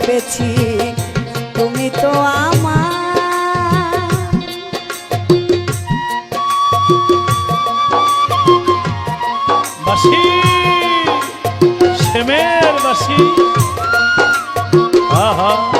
ভেবেছি তুমি তো আমার। বাসি আহা।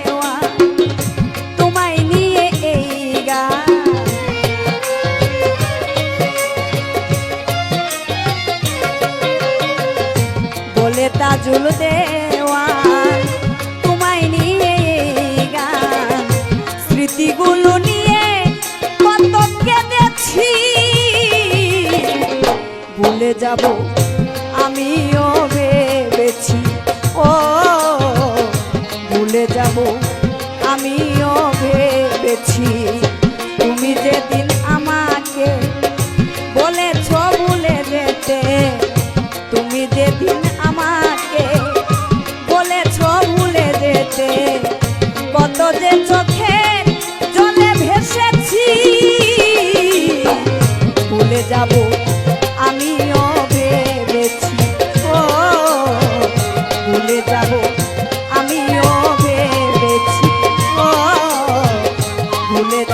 তাজুল দেওয়া তোমায় নিয়ে গান। স্মৃতিগুলো নিয়ে কত কেঁদেছি। ভুলে যাব আমিও ভেবেছি। ও, ভুলে যাব আমিও me